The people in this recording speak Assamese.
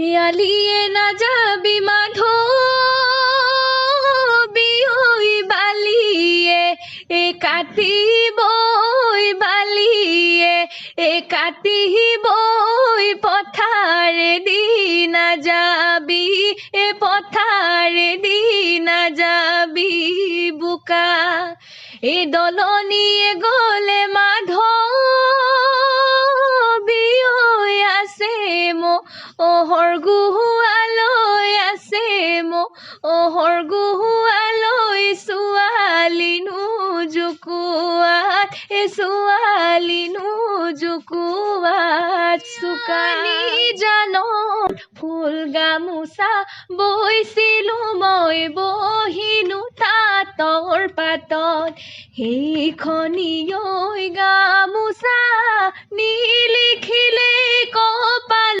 ইয়ালিয়ে না যাবি মাধো বিই বালিয়ে, এ কাটিব বালিয়ে, এ কাটিব পথারে দিনা যাবি, এ পথারে দিনা যাবি বুকা, এ দলনী অহৰ গুহালৈ আছে মো অহৰ গুহালৈ ছোৱালীনো জোকোৱাত এ ছোৱালীনো জোকোৱাত চুকানি জানত ফুল গামোচা বৈছিলোঁ মই বহিনো তাঁতৰ পাতত। সেইখনি ঐ গামোচা